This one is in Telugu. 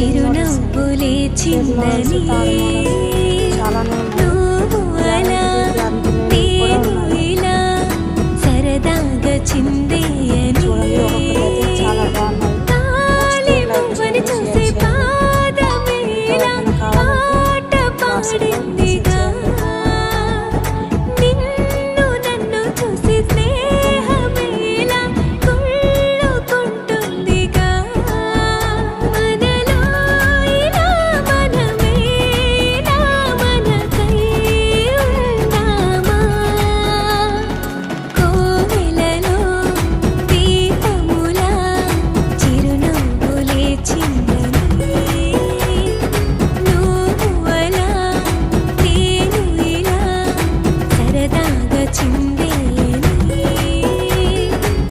చిరునవ్వులే చిందని నువ్వు అలా నేను ఇలా సరదాగా చిందేయని 情。